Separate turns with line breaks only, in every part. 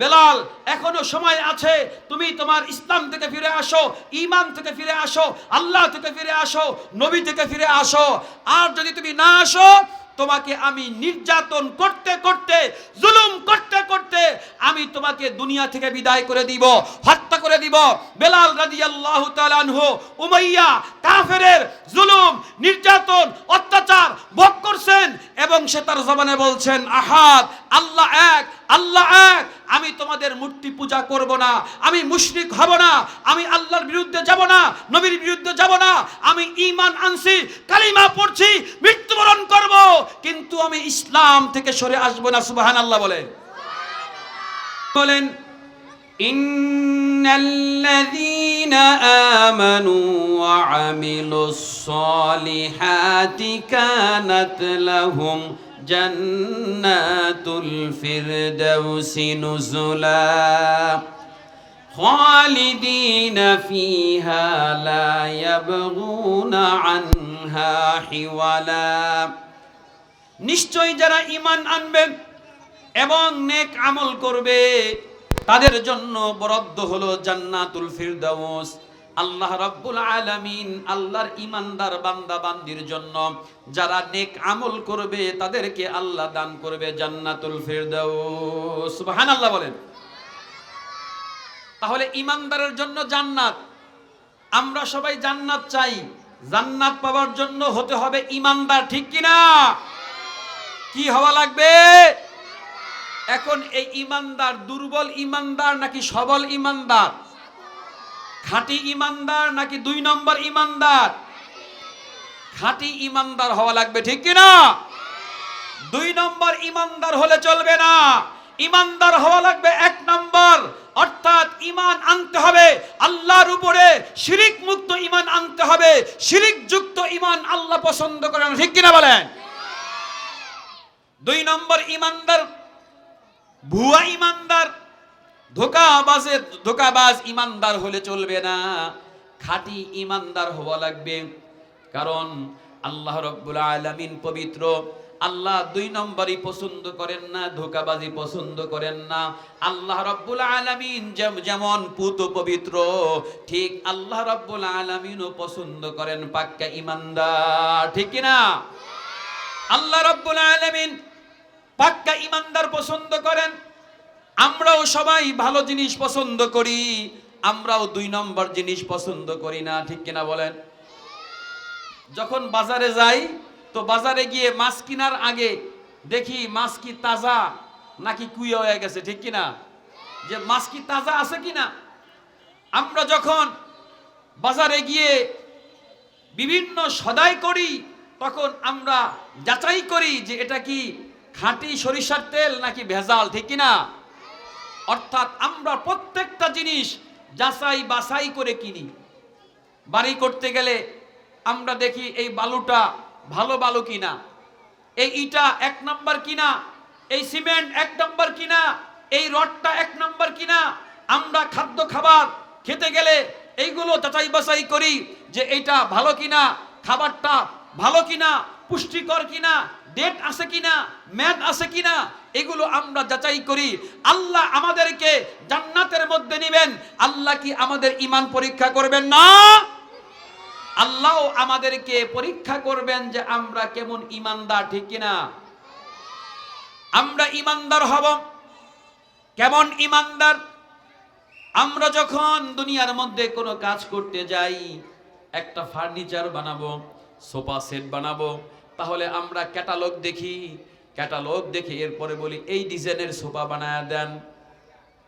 বেলাল, এখনও সময় আছে। তুমি তোমার ইসলাম থেকে ফিরে আসো ইমান থেকে ফিরে আসো, আল্লাহ থেকে ফিরে আসো, নবী থেকে ফিরে আসো। আর যদি তুমি না আসো, তোমাকে আমি নির্যাতন করতে করতে, জুলুম করতে করতে আমি তোমাকে দুনিয়া থেকে বিদায় করে দিব, হত্যা করে দিব। বেলাল তাআলা আনহু, উমাইয়া কাফেরের জুলুম, নির্যাতন, অত্যাচার ভোগ করছেন এবং সে তার জবানে বলছেন, আহাদ, আল্লাহ এক আল্লাহ এক। আমি তোমাদের মূর্তি পূজা করব না, আমি মুশরিক হব না, আমি আল্লাহর বিরুদ্ধে যাব না, নবীর বিরুদ্ধে যাব না, আমি ইমান আনছি, কালিমা পড়ছি, মৃত্যুবরণ করব, কিন্তু আমি ইসলাম থেকে সরে আসব না, সুবহানাল্লাহ বলেন। বলেন
إن الذين آمنوا وعملوا الصالحات كانت لهم جنات الفردوس نزلا خالدين فيها لا يبغون عنها حولا
নিশ্চয়ই যারা ঈমান আনবে এবং নেক আমল করবে তাদের জন্য বরাদ্দ হলো জান্নাতুল ফিরদাউস। আল্লাহ রাব্বুল আলামিন আল্লাহর ইমানদার বান্দা বান্দির জন্য যারা নেক আমল করবে তাদেরকে আল্লাহ দান করবে জান্নাতুল ফিরদাউস। সুবহানাল্লাহ বলেন। তাহলে ইমানদারের জন্য জান্নাত। আমরা সবাই জান্নাত চাই। জান্নাত পাওয়ার জন্য হতে হবে ইমানদার ঠিক কিনা? কি হওয়া লাগবে? এখন এই ইমানদার, দুর্বল ইমানদার নাকি সবল ইমানদার? খাঁটি ইমানদার নাকি দুই নম্বর ইমানদার? খাঁটি ইমানদার হওয়া লাগবে, ঠিক কিনা দুই নম্বর ইমানদার হলে চলবে না। ইমানদার হওয়া লাগবে এক নম্বর। অর্থাৎ ইমান আনতে হবে, আল্লাহর উপরে শিরিক মুক্ত ইমান আনতে হবে, শিরিক যুক্ত ইমান আল্লাহ পছন্দ করেন ঠিক কিনা বলেন? দুই নম্বর ইমানদার ভুয়া ইমানদার, ধোকাবাজে, ধোকাবাজ ইমানদার হলে চলবে না। খাঁটি ইমানদার হওয়া লাগবে। কারণ আল্লাহ রব্বুল আলামিন পবিত্র। আল্লাহ দুই নম্বরই পছন্দ করেন না, ধোকাবাজি পছন্দ করেন না। আল্লাহ রব্বুল আলামিন যেমন পুত পবিত্র, ঠিক আল্লাহ রব্বুল আলামিনও পছন্দ করেন পাক্কা ইমানদার। ঠিক কি না আল্লাহ রব্বুল আলামিন পাক্কা ইমানদার পছন্দ করেন, আমরাও সবাই ভালো জিনিস পছন্দ করি, আমরাও দুই নম্বর জিনিস পছন্দ করি না, ঠিক কিনা বলেন? যখন বাজারে যাই, তো বাজারে গিয়ে মাছ কেনার আগে দেখি মাছ কি তাজা নাকি কুইয়া হয়ে গেছে, ঠিক কিনা? যে মাছ কি তাজা আছে কিনা? আমরা যখন বাজারে গিয়ে বিভিন্ন সদাই করি, তখন আমরা যাচাই করি যে এটা কি খাঁটি সরিষার তেল নাকি ভেজাল, ঠিক কিনা? অর্থাৎ আমরা প্রত্যেকটা জিনিস যাচাই বাছাই করে কিনি। বাড়ি করতে গেলে আমরা দেখি এই বালুটা ভালো বালু কিনা, এই ইটা এক নম্বর কিনা, এই সিমেন্ট এক নম্বর কিনা, এই রডটা এক নম্বর কিনা, আমরা খাদ্য খাবার খেতে গেলে এইগুলো যাচাই বাছাই করি যে এইটা ভালো কিনা, খাবারটা ভালো কিনা, পুষ্টিকর কিনা ডেট আছে কিনা? ম্যাদ আছে কিনা? এগুলো আমরা যাচাই করি। আল্লাহ আমাদেরকে জান্নাতের মধ্যে নেবেন। আল্লাহ কি আমাদের ইমান পরীক্ষা করবেন না? আল্লাহ আমাদেরকে পরীক্ষা করবেন যে আমরা কেমন ইমানদার ঠিক কিনা? আমরা ইমানদার হব। কেমন ইমানদার আমরা যখন দুনিয়ার মধ্যে কোনো কাজ করতে যাই, একটা ফার্নিচার বানাবো, সোফা সেট বানাবো তাহলে আমরা ক্যাটালগ দেখি, ক্যাটালগ দেখে এরপরে বলি, এই ডিজাইনের সোফা বানায় দেন।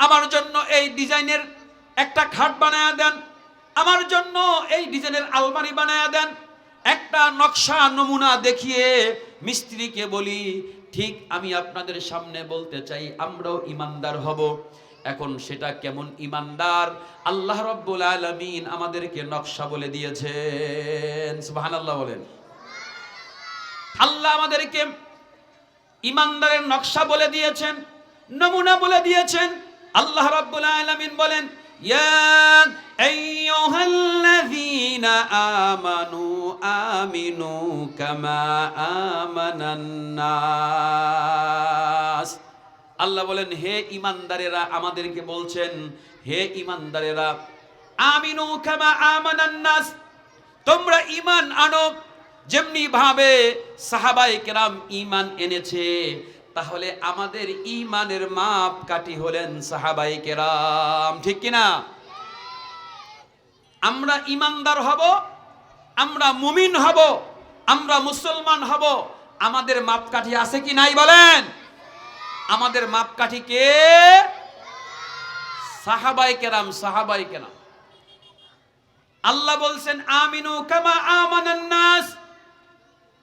আমার জন্য এই ডিজাইনের একটা খাট বানায় দেন। আমার জন্য এই ডিজাইনের আলমারি বানায় দেন। একটা নকশা নমুনা দেখিয়ে মিস্ত্রিকে বলি, ঠিক আমি আপনাদের সামনে বলতে চাই, আমরাও ইমানদার হব। এখন সেটা কেমন ইমানদার? আল্লাহ রব্বুল আলামিন আমাদেরকে নকশা বলে দিয়েছেন। সুবহানাল্লাহ বলেন। আল্লাহ আমাদেরকে ইমানদারের নকশা বলে দিয়েছেন, নমুনা বলে দিয়েছেন। আল্লাহ রাব্বুল আলামিন বলেন, ইয়া আইয়ুহাল্লাযীনা আমানু আমিনু কামা আমানান আল্লাহ বলেন, হে ইমানদারেরা, আমাদেরকে বলছেন, হে ইমানদারেরা, আমিনু কামা আমানান নাস, তোমরা ইমান আনো যেমনি ভাবে সাহাবাই কেরাম ইমান এনেছে, তাহলে আমাদের ইমানের মাপ কাটি হলেন সাহাবাই কেরাম। ঠিক কিনা? আমরা ইমানদার হব, আমরা মুমিন হব, আমরা মুসলমান হব, আমাদের মাপকাঠি আছে কি নাই বলেন? আমাদের মাপকাঠি কে? সাহাবাই কেরাম সাহাবাই কেরাম। আল্লাহ বলছেন, আমিনু কামা আমানান নাস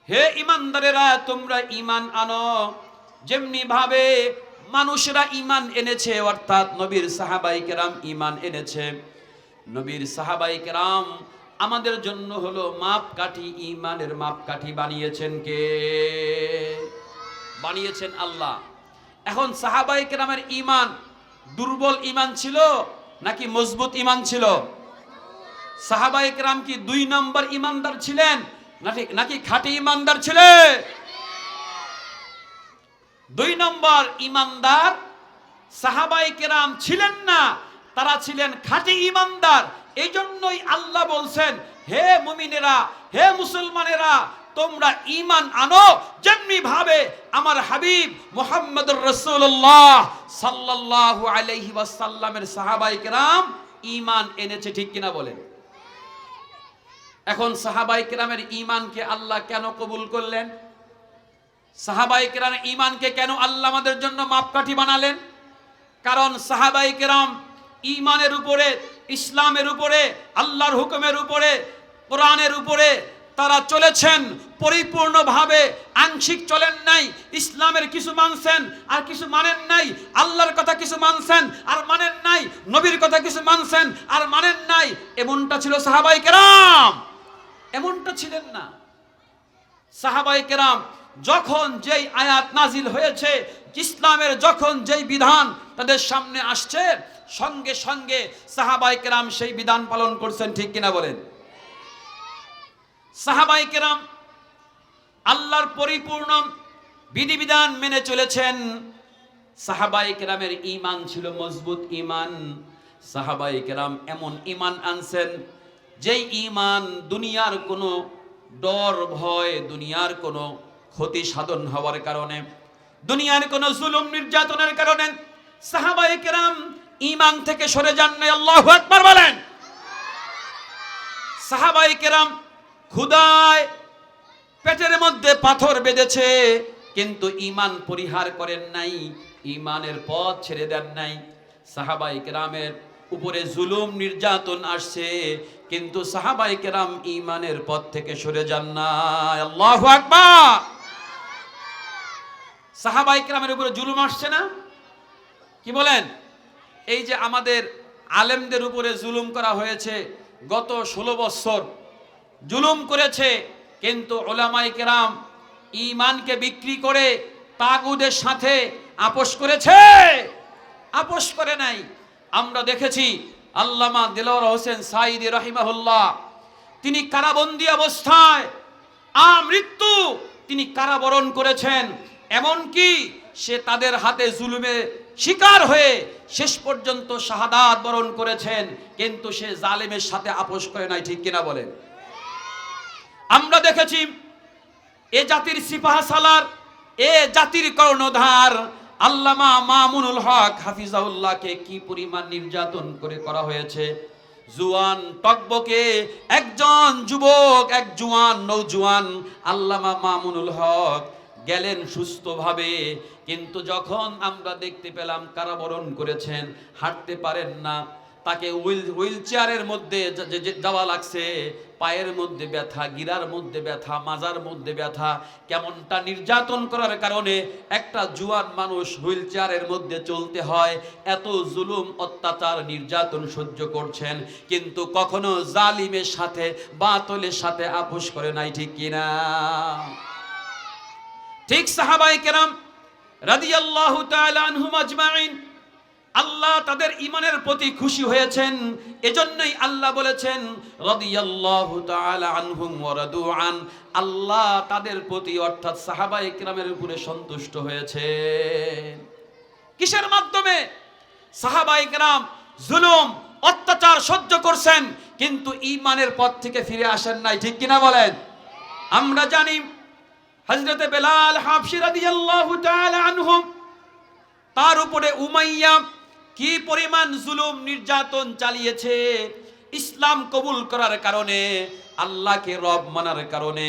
হে ইমানদারেরা, তোমরা ইমান আনো। যেমনি ভাবে মানুষরা ইমান এনেছে, অর্থাৎ নবীর সাহাবাই কেরাম ইমান এনেছে। নবীর সাহাবাই কেরাম আমাদের জন্য হলো মাপকাঠি ইমানের মাপকাঠি বানিয়েছেন কে? বানিয়েছেন আল্লাহ। এখন সাহাবাই কেরামের ইমান দুর্বল ইমান ছিল নাকি মজবুত ইমান ছিল? সাহাবাই কেরাম কি দুই নম্বর ইমানদার ছিলেন? নাকি খাঁটি ইমানদার ছিলেন দুই নম্বর ইমানদার, সাহাবাই কেরাম ছিলেন না, তারা ছিলেন খাঁটি ইমানদার। এই জন্যই আল্লাহ বলছেন, হে মুমিনেরা, হে মুসলমানেরা, তোমরা ইমান আনো যেমনি ভাবে আমার হাবিব মোহাম্মদুর রসুল্লাহ সাল্লাল্লাহু আলাইহি ওয়াসাল্লামের সাহাবাই কেরাম ইমান এনেছে ঠিক কিনা বলেন। এখন সাহাবাই কেরামের ইমানকে আল্লাহ কেন কবুল করলেন? সাহাবাই কেরামের ইমানকে কেন আল্লাহ আমাদের জন্য মাপকাঠি বানালেন? কারণ সাহাবাই কেরাম ইমানের উপরে, ইসলামের উপরে, আল্লাহর হুকুমের উপরে, কোরআনের উপরে তারা চলেছেন, পরিপূর্ণভাবে আংশিক চলেন নাই, ইসলামের কিছু মানছেন আর কিছু মানেন নাই, আল্লাহর কথা কিছু মানছেন আর মানেন নাই, নবীর কথা কিছু মানছেন আর মানেন নাই, এমনটা ছিল সাহাবাই কেরাম। এমনটা ছিলেন না। সাহাবাই কেরাম যখন যেই আয়াত নাজিল হয়েছে, ইসলামের যখন যেই বিধান তাদের সামনে আসছে, সঙ্গে সঙ্গে সাহাবাই কেরাম সেই বিধান পালন করছেন, ঠিক কিনা বলেন? সাহাবাই কেরাম আল্লাহর পরিপূর্ণ বিধিবিধান মেনে চলেছেন। সাহাবাই কেরামের ইমান ছিল মজবুত ইমান সাহাবাই কেরাম এমন ইমান আনছেন যেই ইমান দুনিয়ার কোনো ডর, ভয়, দুনিয়ার কোনো ক্ষতি সাধন হওয়ার কারণে, দুনিয়ার কোনো জুলুম নির্যাতনের কারণে সাহাবাই কেরাম ইমান থেকে সরে যান নাই। আল্লাহ আকবার বলেন। সাহাবাই কেরাম ক্ষুদায় পেটের মধ্যে পাথর বেঁধেছে, কিন্তু ইমান পরিহার করেন নাই ইমানের পথ ছেড়ে দেন নাই। সাহাবাই কেরামের উপরে জুলুম, নির্যাতন আসছে, কিন্তু সাহাবাই কেরাম ইমানের পথ থেকে সরে যান না আল্লাহ সাহাবাই কেরামের উপরে জুলুম আসছে না? কি বলেন? এই যে আমাদের আলেমদের উপরে জুলুম করা হয়েছে গত ষোলো বছর। জুলুম করেছে, কিন্তু ওলামাই কেরাম ইমানকে বিক্রি করে তাগুদের সাথে আপোষ করেছে। আপোষ করে নাই। আমরা দেখেছি আল্লামা দিলর হোসেন সাইদি রহিমাহুল্লাহ। তিনি কারাবন্দি অবস্থায়, আমৃত্যু তিনি কারাবরণ করেছেন। এমনকি সে তাদের হাতে জুলুমে শিকার হয়ে শেষ পর্যন্ত শাহাদাত বরণ করেছেন, কিন্তু সে জালেমের সাথে আপোষ করে নাই, ঠিক কিনা বলেন? আমরা দেখেছি এ জাতির সিপাহ সালার, এ জাতির কর্ণধার আল্লামা মামুনুল হক হাফিজাউল্লাহকে কি পরিমাণ নির্যাতন করে করা হয়েছে? জুয়ান টকবকে, একজন যুবক, এক জুয়ান নৌজুয়ান আল্লামা মামুনুল হক গেলেন সুস্থভাবে। কিন্তু যখন আমরা দেখতে পেলাম কারাবরণ করেছেন, হাঁটতে পারেন না তাকে হুইল হুইল চেয়ারের মধ্যে যাওয়া লাগছে। পায়ের মধ্যে ব্যথা, গিরার মধ্যে ব্যথা, মাজার মধ্যে ব্যথা, কেমনটা নির্যাতন করার কারণে একটা জুয়ান মানুষ হুইল চেয়ারের মধ্যে চলতে হয়। এত জুলুম, অত্যাচার, নির্যাতন সহ্য করছেন। কিন্তু কখনো জালিমের সাথে, বাতলের সাথে আপোষ করে নাই, ঠিক কিনা ঠিক সাহাবাই কেরাম রাদিয়াল্লাহু তাআলা আনহুম আজমাইন আল্লাহ তাদের ইমানের প্রতি খুশি হয়েছেন। এজন্যই আল্লাহ বলেছেন, রাদিয়াল্লাহু তাআলা আনহুম ওয়া আল্লাহ তাদের প্রতি অর্থাৎ সাহাবায়ে কেরামের উপরে সন্তুষ্ট হয়েছেন কিসের মাধ্যমে? সাহাবাই কেরাম জুলুম, অত্যাচার সহ্য করছেন, কিন্তু ইমানের পথ থেকে ফিরে আসেন নাই। ঠিক কিনা বলেন? আমরা জানি হজরতে বেলাল হাফসি রাদিয়াল্লাহু তাআলা আনহুম, তার উপরে উমাইয়া কি পরিমাণ জুলুম নির্যাতন চালিয়েছে? ইসলাম কবুল করার কারণে, আল্লাহকে রব মানার কারণে।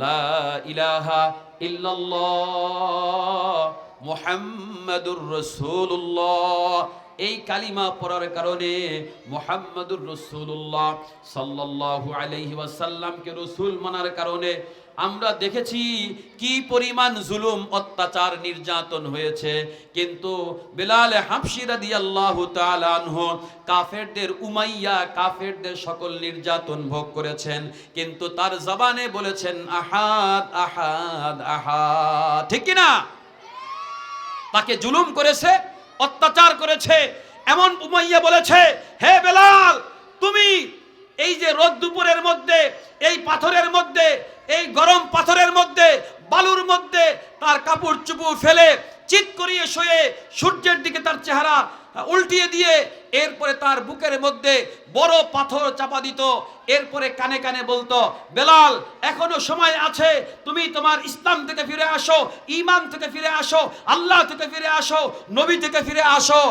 লা ইলাহা এই কালিমা পড়ার কারণে মোহাম্মদুর রসুল্লাহ সাল্লাল্লাহু আলাইহি ওয়াসাল্লামকে রাসূল মানার কারণে আমরা দেখেছি কি পরিমাণ জুলুম, অত্যাচার, নির্যাতন হয়েছে। কিন্তু বেলাল হাফসি রাদিয়াল্লাহু তাআলা আনহু কাফেরদের উমাইয়া, কাফেরদের সকল নির্যাতন ভোগ করেছেন। কিন্তু তার জবানে বলেছেন, আহাদ আহাদ আহাদ। ঠিক কি না তাকে জুলুম করেছে, অত্যাচার করেছে। এমন উমাইয়া বলেছে, হে বেলাল, তুমি এই যে রোদ দুপুরের মধ্যে, এই পাথরের মধ্যে এই গরম পাথরের মধ্যে, বালুর মধ্যে তার কাপড় চুপু ফেলে চিৎ করিয়ে শুয়ে সূর্যের দিকে তার চেহারা উল্টিয়ে দিয়ে এরপরে তার বুকের মধ্যে বড় পাথর চাপা দিত। এরপরে কানে কানে বলতো, বেলাল, এখনও সময় আছে, তুমি তোমার ইসলাম থেকে ফিরে আসো ইমান থেকে ফিরে আসো, আল্লাহ থেকে ফিরে আসো, নবী থেকে ফিরে আসো।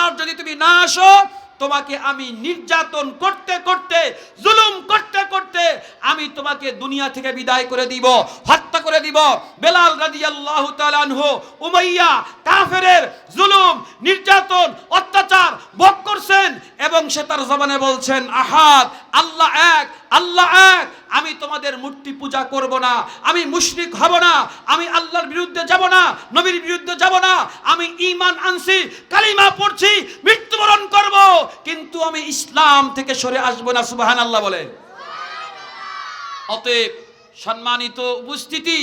আর যদি তুমি না আসো তোমাকে আমি নির্যাতন করতে করতে, জুলুম করতে করতে আমি তোমাকে দুনিয়া থেকে বিদায় করে দিব। হত্যা করে দিব। বেলাল রাদিয়াল্লাহু তাআলা আনহু, উমাইয়া, কাফেরের জুলুম, নির্যাতন, অত্যাচার ভোগ করছেন এবং সে তার জবানে বলছেন, আহাদ, আল্লাহ এক আল্লাহ এক, আমি তোমাদের মূর্তি পূজা করব না, আমি মুশরিক হব না, আমি আল্লাহর বিরুদ্ধে যাব না, নবীর বিরুদ্ধে যাব না, আমি ইমান আনছি, কালিমা পড়ছি, মৃত্যুবরণ করব, কিন্তু আমি ইসলাম থেকে সরে আসব না। সুবাহান আল্লাহ বলেন অতএব সম্মানিত উপস্থিতি,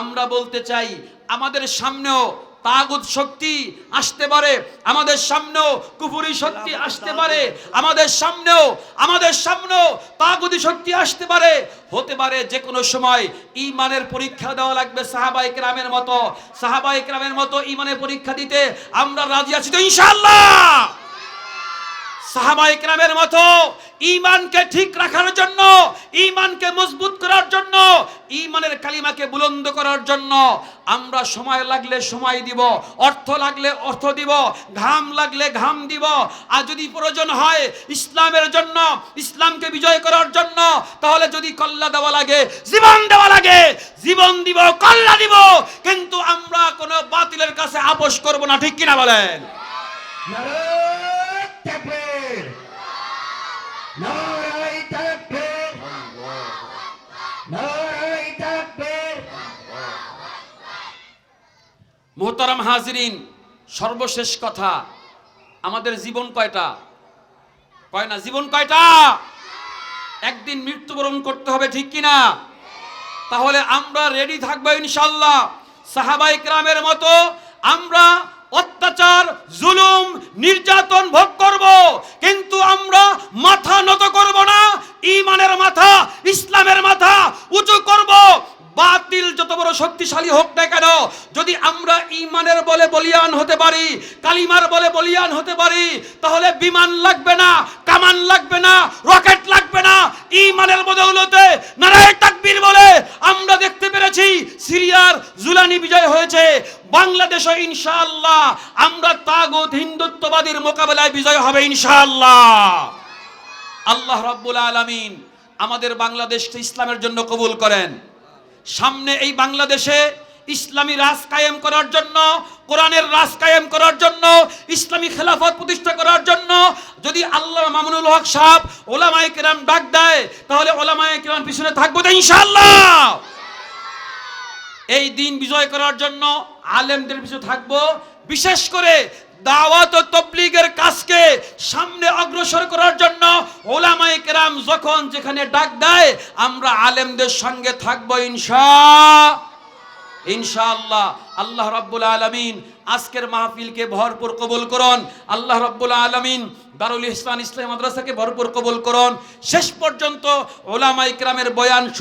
আমরা বলতে চাই, আমাদের সামনেও তাগুদ শক্তি আসতে পারে, আমাদের সামনেও কুফুরি শক্তি আসতে পারে, আমাদের সামনেও আমাদের সামনেও তাগুদি শক্তি আসতে পারে। হতে পারে যে কোনো সময় ইমানের পরীক্ষা দেওয়া লাগবে সাহাবাই কেরামের মতো সাহাবাই কেরামের মতো ইমানের পরীক্ষা দিতে আমরা রাজি আছি তো ইনশাআল্লাহ। সাহাবাই কেরামের মতো ইমানকে ঠিক রাখার জন্য ইমানকে মজবুত করার জন্য ইমানের কালিমাকে বুলন্দ করার জন্য আমরা সময় লাগলে সময় দিব, অর্থ লাগলে অর্থ দিব, ঘাম লাগলে ঘাম দিব। আর যদি প্রয়োজন হয় ইসলামের জন্য, ইসলামকে বিজয় করার জন্য, তাহলে যদি কল্লা দেওয়া লাগে, জীবন দেওয়া লাগে, জীবন দিব, কল্লা দিব, কিন্তু আমরা কোনো বাতিলের কাছে আপোষ করব না, ঠিক কিনা বলেন
নারায় তাকবীর নারায় তাকবীর নারায় তাকবীর
মোহতারাম হাজরিন, সর্বশেষ কথা, আমাদের জীবন কয়টা? কয় না, জীবন কয়টা? একদিন মৃত্যুবরণ করতে হবে, ঠিক কিনা? তাহলে আমরা রেডি থাকব ইনশাল্লাহ সাহাবাই গ্রামের মতো আমরা অত্যাচার, জুলুম, নির্যাতন ভোগ করব, কিন্তু আমরা মাথা নত করব না। ইমানের মাথা, ইসলামের মাথা বড় শক্তিশালী হোক না কেন, যদি আমরা ইমানের বলে বলিয়ান হতে পারি, কালিমার বলে বলিয়ান হতে পারি, তাহলে বিমান লাগবে না, কামান লাগবে না, রকেট লাগবে না। ইমানের বদৌলতে নারায় তাকবীর বলে আমরা দেখতে পেরেছি, সিরিয়ার জুলানি বিজয় হয়েছে। বাংলাদেশে ইনশাআল্লাহ আমরা তাগুত হিন্দুত্ববাদীর মোকাবেলায় বিজয় হবে ইনশাআল্লাহ। আল্লাহ রাব্বুল আলামিন আমাদের বাংলাদেশকে ইসলামের জন্য কবুল করেন। সামনে এই বাংলাদেশে ইসলামী রাজ কায়েম করার জন্য, কোরআনের রাজ কায়েম করার জন্য, ইসলামী খেলাফত প্রতিষ্ঠা করার জন্য, যদি আল্লাহ মামুনুল হক সাহেব ওলামায় কিরাম ডাক দেয়, তাহলে ওলামায় কিরাম পিছনে থাকব তো ইনশাল্লাহ এই দিন বিজয় করার জন্য আলেমদের পিছনে থাকব বিশেষ করে দাওয়াত ও তবলিগের কাজকে সামনে অগ্রসর করার জন্য ওলামায়ে কেরাম যখন যেখানে ডাক দেয়, আমরা আলেমদের সঙ্গে থাকব ইনশা ইনশাআল্লাহ। আল্লাহ রাব্বুল আলামিন আজকের মাহফিলকে ভরপুর কবুল করুন। আল্লাহ রাব্বুল আলামিন দারুল ইসলাম ইসলাম মাদ্রাসাকে ভরপুর কবুল করুন। শেষ পর্যন্ত ওলামা ইকরামের বয়ান